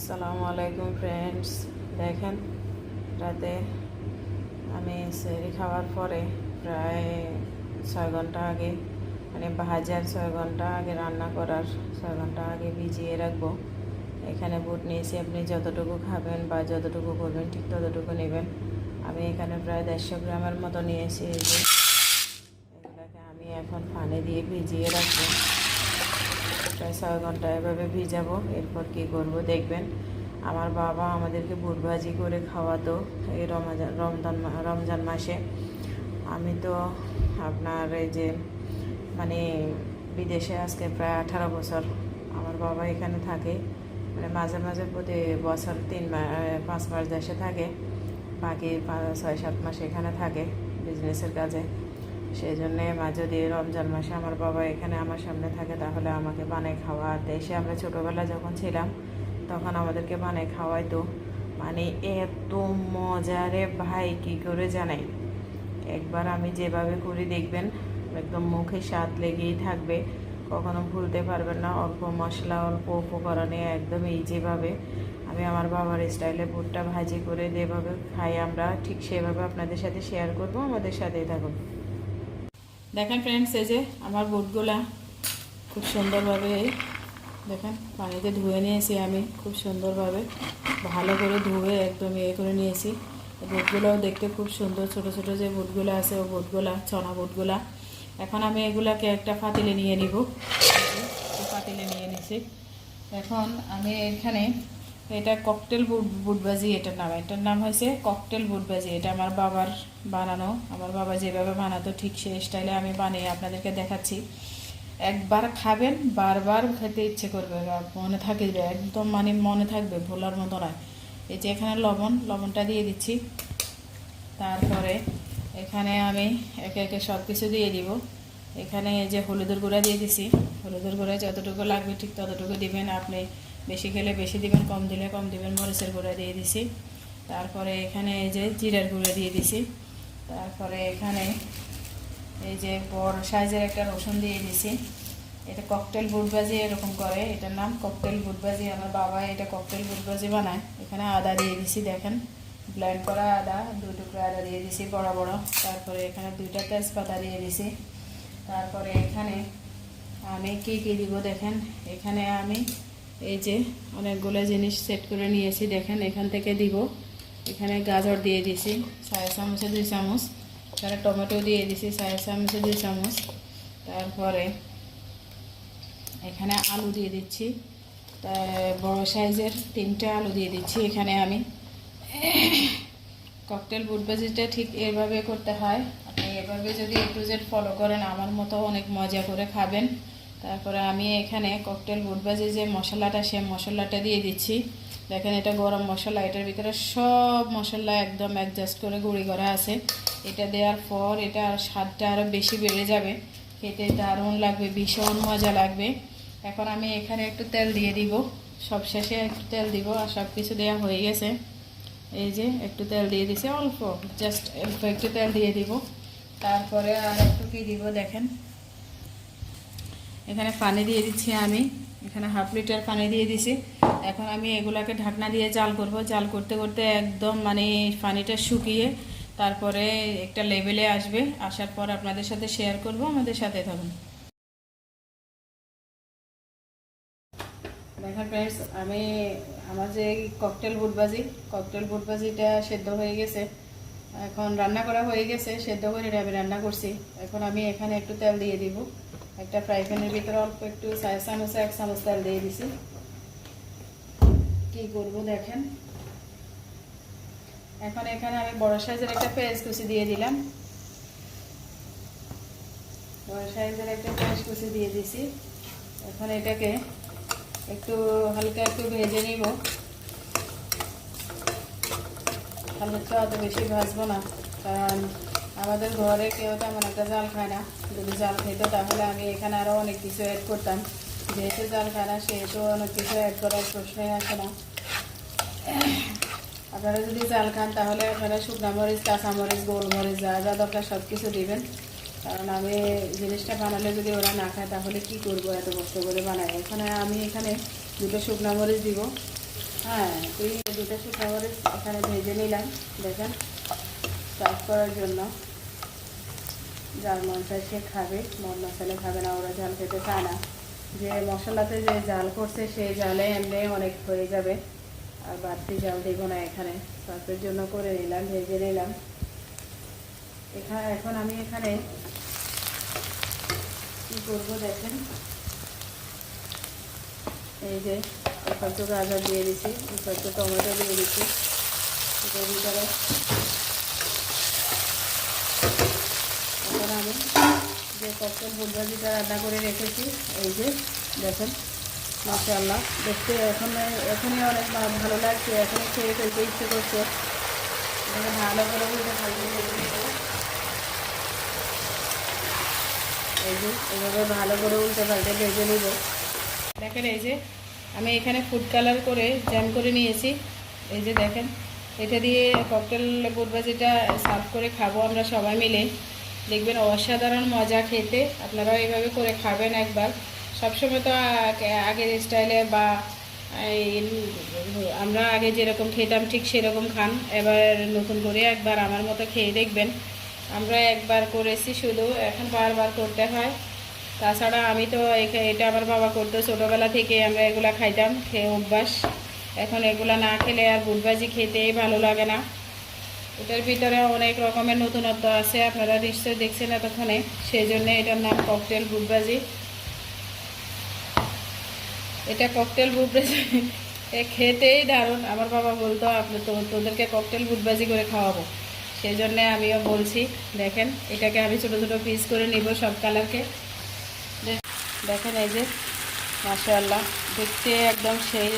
আসসালামু আলাইকুম ফ্রেন্ডস দেখেন, রাতে আমি সেরি খাওয়ার পরে প্রায় ছয় ঘণ্টা আগে মানে ভাজার ছয় ঘণ্টা আগে, রান্না করার ছয় ঘণ্টা আগে ভিজিয়ে রাখব। এখানে বুট নিয়েছি, আপনি যতটুকু খাবেন বা যতটুকু করবেন, ঠিক ততটুকু নেবেন। আমি এখানে প্রায় দেড়শো গ্রামের মতো নিয়েছি এগুলোকে আমি এখন পানি দিয়ে ভিজিয়ে রাখব। প্রায় ছয় ঘণ্টা এভাবে ভিজাবো, এরপর কি করব দেখবেন। আমার বাবা আমাদেরকে বুট ভাজি করে খাওয়াতো এই রমজান রমজান রমজান মাসে। আমি তো আপনার এই যে মানে বিদেশে আজকে প্রায় আঠারো বছর আমার বাবা এখানে থাকে। মানে মাঝে মাঝে প্রতি বছর তিন পাঁচ মাস দেশে থাকে। বাকি ছয় সাত মাস এখানে থাকে বিজনেসের কাজে। সেই জন্যে মা যদি রমজান মাসে আমার বাবা এখানে আমার সামনে থাকে, তাহলে আমাকে বানায় খাওয়া দেশে আমরা ছোটোবেলা যখন ছিলাম, তখন আমাদেরকে বানায় খাওয়াইতো। মানে এত মজারে ভাই, কি করে জানাই? একবার আমি যেভাবে করি, দেখবেন একদম মুখে স্বাদ লেগেই থাকবে। কখনো ভুলতে পারবেন না, অল্প মশলা, অল্প উপকরণে একদম ইজিভাবে আমি আমার বাবার স্টাইলে বুটটা ভাজি করে যেভাবে খাই, আমরা ঠিক সেভাবে আপনাদের সাথে শেয়ার করব, আমাদের সাথেই থাকুন। দেখেন ফ্রেন্ডস এই যে আমার বুটগুলা খুব সুন্দরভাবে দেখেন পানিতে ধুয়ে নিয়েছি আমি, খুব সুন্দরভাবে ভালো করে ধুয়ে একদম ইয়ে করে নিয়েছি। বুটগুলোও দেখতে খুব সুন্দর, ছোট ছোট যে বুটগুলো আছে, ও বুটগুলা চনা বুটগুলা এখন আমি এগুলাকে একটা পাতিলে নিয়ে নিব। পাতিলে নিয়ে নিছি। এখন আমি এখানে এটা ককটেল বুট বুটবাজি এটার নাম। এটার নাম হয়েছে ককটেল বুটবাজি এটা আমার বাবার বানানো। আমার বাবা যেভাবে বানাতো ঠিক সেই স্টাইলে আমি বানিয়ে আপনাদেরকে দেখাচ্ছি। একবার খাবেন, বারবার খেতে ইচ্ছে করবে মনে থাকে একদম মানে মনে থাকবে, ভোলার মতো নয়। এই যে এখানে লবণ, লবণটা দিয়ে দিচ্ছি। তারপরে এখানে আমি একে একে সব কিছু দিয়ে দিব। এখানে এই যে হলুদের গুঁড়া দিয়ে দিছি। হলুদের গুঁড়া যতটুকু লাগবে ঠিক ততটুকু দিবেন। আপনি বেশি খেলে বেশি দিবেন, কম দিলে কম দিবেন, মরিচের গুঁড়া দিয়ে দিছি। তারপরে এখানে এই যে জিরার গুঁড়া দিয়ে দিছি। তারপরে এখানে এই যে বড় সাইজের একটা রসুন দিয়ে দিছি। এটা ককটেল বুটবাজি এরকম করে। এটার নাম ককটেল বুটবাজি। আমার বাবা এটা ককটেল বুটবাজি বানায়। এখানে আদা দিয়ে দিছি, দেখেন। ব্লেন্ড করা আদা, দুই টুকরো আদা দিয়ে দিছি, বড় বড়। তারপরে এখানে দুইটা তেজপাতা দিয়ে দিছি। তারপরে এখানে আমি কী কী দিব দেখেন? এখানে আমি এই যে অনেকগুলো জিনিস সেট করে নিয়েছি, দেখেন এখান থেকে দিব। এখানে গাজর দিয়ে দিছি সাড়ে চামচে দুই চামচ। এখানে টমেটো দিয়ে দিছি সাড়ে চামচে দুই চামচ। তারপরে এখানে আলু দিয়ে দিচ্ছি। বড় সাইজের তিনটে আলু দিয়ে দিচ্ছি এখানে আমি। ককটেল বুট ভাজিটা ঠিক এভাবে করতে হয়। আপনি এভাবে যদি একটু জেড ফলো করেন, আমার মতো অনেক মজা করে খাবেন। তারপরে আমি এখানে ককটেল বুট ভাজি যে মশলাটা, সে মশলাটা দিয়ে দিচ্ছি। দেখেন এটা গরম মশলা, এটার ভিতরে সব মশলা একদম অ্যাডজাস্ট করে গুঁড়ি করা আছে। এটা দেওয়ার পর এটা স্বাদটা আরও বেশি বেড়ে যাবে। খেতে দারুণ লাগবে, ভীষণ মজা লাগবে। এখন আমি এখানে একটু তেল দিয়ে দিব। সব শেষে একটু তেল দিব আর সব কিছু দেওয়া হয়ে গেছে। এই যে একটু তেল দিয়ে দিছি, অল্প জাস্ট অল্প একটু তেল দিয়ে দিব। তারপরে আর একটু কি দিব দেখেন? এখানে পানি দিয়ে দিচ্ছি আমি। এখানে হাফ লিটার পানি দিয়ে দিছি। এখন আমি এগুলাকে ঢাকনা দিয়ে জাল করব। জাল করতে করতে একদম মানে পানিটা শুকিয়ে তারপরে একটা লেভেলে আসবে। আসার পর আপনাদের সাথে শেয়ার করব। আমাদের সাথে থাকুন। দেখেন ফ্রেন্ডস আমি আমার যে ককটেল বুটবাজি ককটেল বুটবাজিটা সেদ্ধ হয়ে গেছে। এখন রান্না করা হয়ে গেছে, সেদ্ধ করে আমি রান্না করছি। এখন আমি এখানে একটু তেল দিয়ে দিব। একটা ফ্রাই প্যানের ভিতরে অল্প একটু চামচ এক চামচ তেল দিয়ে দিছি। কি করব দেখেন। এখন এখানে আমি বড় সাইজের একটা পেঁয়াজ কুচি দিয়ে দিলাম। বড় সাইজের একটা পেঁয়াজ কুচি দিয়ে দিছি। এখন এটাকে একটু হালকা একটু ভেজে নিব। হালকা অত বেশি ভাজবো না, কারণ আমাদের ঘরে কেউ তেমন একটা জাল খায় না। যদি জাল খেত তাহলে আমি এখানে আরও অনেক কিছু অ্যাড করতাম। যেহেতু জাল খায় না, সেহেতু অনেক কিছু অ্যাড করার প্রশ্নই আসে না। আপনারা যদি জাল খান, তাহলে আপনারা শুকনা মরিচ কাঁচামরিচ গোলমরিচ যা যা দরকার সব কিছু দেবেন। কারণ আমি জিনিসটা বানালে যদি ওরা না খায়, তাহলে কি করব এত কষ্ট করে বানাই এখানে আমি এখানে দুটো শুকনা মরিচ দিব। হ্যাঁ তুই দুটো শুকনা মরিচ এখানে ভেজে নিলাম, দেখেন। সার্ভ করার জন্য। যার মন চায় সে খাবে মন মশলা খাবে না, ওরা ঝাল খেতে চায় না। যে মশলাতে যে জাল করছে, সে জালে এমনি অনেক হয়ে যাবে। আর বাড়তি জাল দেবো না এখানে। সার্ফের জন্য করে নিলাম, ভেজে নিলাম। এখানে এখন আমি এখানে কী করব দেখেন? এই যে একটু গাজর দিয়ে দিচ্ছি একটু টমেটো দিয়ে দিচ্ছি। এটার ভিতরে আমি যে ককটেল বুলবাজিটা রান্না করে রেখেছি, এই যে দেখেন, মাশাআল্লাহ। দেখতে এখন এখনই অনেক ভালো লাগছে, এখনই খেয়ে ফেলতে ইচ্ছে করছে। ভালো করে ভেজে নেব। এই যে, এভাবে ভালো করে উল্টে পাল্টে ভেজে নেব। দেখেন এই যে, আমি এখানে ফুড কালার করে জ্যাম করে নিয়েছি। এই যে দেখেন, এটা দিয়ে ককটেল বুটবাজিটা সার্ভ করে খাব আমরা সবাই মিলে। দেখবেন অসাধারণ মজা খেতে। আপনারাও এইভাবে করে খাবেন একবার। সবসময় তো আগের স্টাইলে বা আমরা আগে যেরকম খেতাম ঠিক সেরকম খান। এবার নতুন করে একবার আমার মতো খেয়ে দেখবেন। আমরা একবার করেছি শুধু, এখন বারবার করতে হয়। তাছাড়া আমি তো এটা আমার বাবা করতো ছোটোবেলা থেকে, আমরা এগুলা খাইতাম, খেয়ে অভ্যাস। এখন এগুলা না খেলে আর বুটবাজি খেতেই ভালো লাগে না। এটার ভিতরে অনেক রকমের নতুনত্ব আছে, আপনারা নিশ্চয়ই দেখছেন এতক্ষণে। সেই জন্য এটার নাম ককটেল বুটবাজি। এটা ককটেল বুটবাজি। খেতেই দারুণ। আমার বাবা বলতো, আপনি তো তোদেরকে ককটেল বুটবাজি করে খাওয়াবো। সেই জন্যে আমিও বলছি, দেখেন, এটাকে আমি ছোটো ছোটো পিস করে নিব সব কালারকে দেখেন এই যে, মাশাআল্লাহ, দেখতে একদম সেই,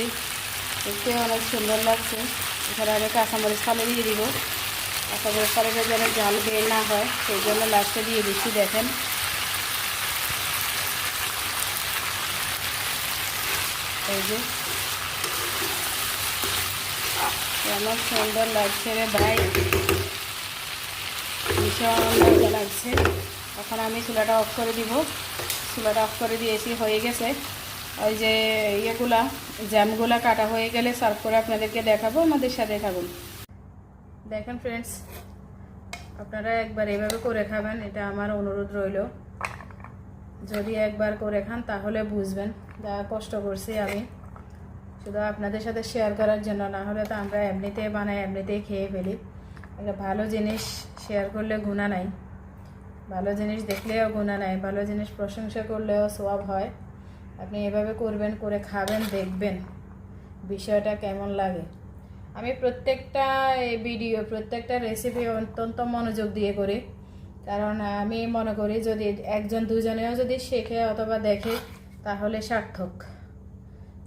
দেখতে অনেক সুন্দর লাগছে। এখানে আমি কাঁচামরিচ ফালে দিয়ে দিব। কাঁচামরিচ ফালেটা যেন জাল বের না হয়, সেই জন্য লাস্টে দিয়ে দিচ্ছি, দেখেন। এই যে। কেমন সুন্দর লাগছে রে ভাই। ভীষণ মজা লাগছে। এখন আমি চুলাটা অফ করে দিব। চুলাটা অফ করে দিয়েছি, হয়ে গেছে। ওই যে ইয়েগুলা জ্যামগুলা কাটা হয়ে গেলে সার্ভ করে আপনাদেরকে দেখাবো, আমাদের সাথে থাকুন। দেখেন ফ্রেন্ডস আপনারা একবার এভাবে করে খাবেন, এটা আমার অনুরোধ রইল। যদি একবার করে খান, তাহলে বুঝবেন যা কষ্ট করছি আমি। শুধু আপনাদের সাথে শেয়ার করার জন্য, না হলে তো আমরা এমনিতেই বানাই, এমনিতেই খেয়ে ফেলি। একটা ভালো জিনিস শেয়ার করলে গুণা নাই। ভালো জিনিস দেখলেও গুণা নাই, ভালো জিনিস প্রশংসা করলেও সোয়াব হয়। আপনি এভাবে করবেন, করে খাবেন, দেখবেন বিষয়টা কেমন লাগে। আমি প্রত্যেকটা ভিডিও প্রত্যেকটা রেসিপি অত্যন্ত মনোযোগ দিয়ে করি। কারণ আমি মনে করি যদি একজন দুজনেও যদি শেখে অথবা দেখে, তাহলে সার্থক।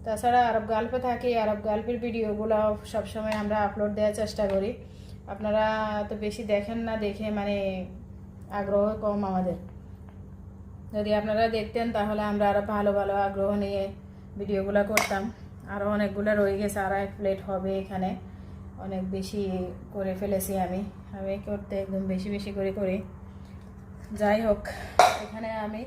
তাছাড়া আরব গাল্পে থাকি, আরব গাল্পের ভিডিওগুলো সবসময় আমরা আপলোড দেওয়ার চেষ্টা করি। আপনারা তো বেশি দেখেন না দেখে মানে আগ্রহ কম আমাদের। যদি আপনারা দেখতেন, তাহলে আমরা আরও ভালো ভালো আগ্রহ নিয়ে ভিডিওগুলো করতাম। আরও অনেকগুলো রয়ে গেছে, আর এক প্লেট হবে এখানে। অনেক বেশি করে ফেলেছি আমি। আমি করতে একদম বেশি বেশি করে করি। যাই হোক, এখানে আমি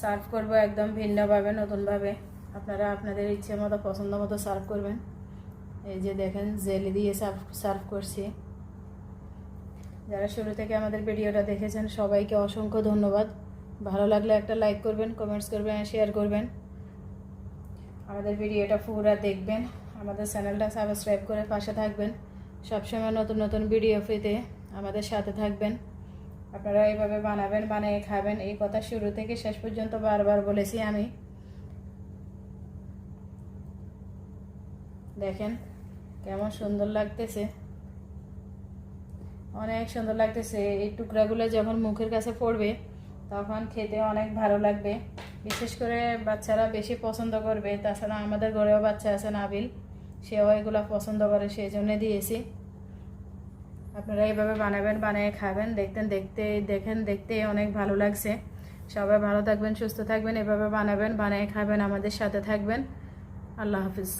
সার্ভ করব একদম ভিন্নভাবে, নতুনভাবে। আপনারা আপনাদের ইচ্ছে মতো, পছন্দ মতো সার্ভ করবেন। এই যে দেখেন, জেলি দিয়ে সার্ভ সার্ভ করছি। যারা শুরু থেকে আমাদের ভিডিওটা দেখেছেন, সবাইকে অসংখ্য ধন্যবাদ। ভালো লাগলে একটা লাইক করবেন কমেন্টস করবেন শেয়ার করবেন। আমাদের ভিডিওটা পুরা দেখবেন, আমাদের চ্যানেলটা সাবস্ক্রাইব করে পাশে থাকবেন। সবসময় নতুন নতুন ভিডিও পেতে আমাদের সাথে থাকবেন। আপনারা এইভাবে বানাবেন, বানিয়ে খাবেন, এই কথা শুরু থেকে শেষ পর্যন্ত বারবার বলেছি আমি। দেখেন কেমন সুন্দর লাগতেছে। অনেক সুন্দর লাগতেছে। এই টুকরাগুলো যখন মুখের কাছে পড়বে, তখন খেতে অনেক ভালো লাগবে। বিশেষ করে বাচ্চারা বেশি পছন্দ করবে, তাছাড়া আমাদের ঘরেও বাচ্চা আছে নাবিল, সেও এগুলো পছন্দ করে, সেই জন্য দিয়েছি। আপনারা এইভাবে বানাবেন, বানিয়ে খাবেন, দেখতেন, দেখতে, দেখেন দেখতে অনেক ভালো লাগছে। সবাই ভালো থাকবেন, সুস্থ থাকবেন, এভাবে বানাবেন, বানিয়ে খাবেন, আমাদের সাথে থাকবেন। আল্লাহ হাফিজ।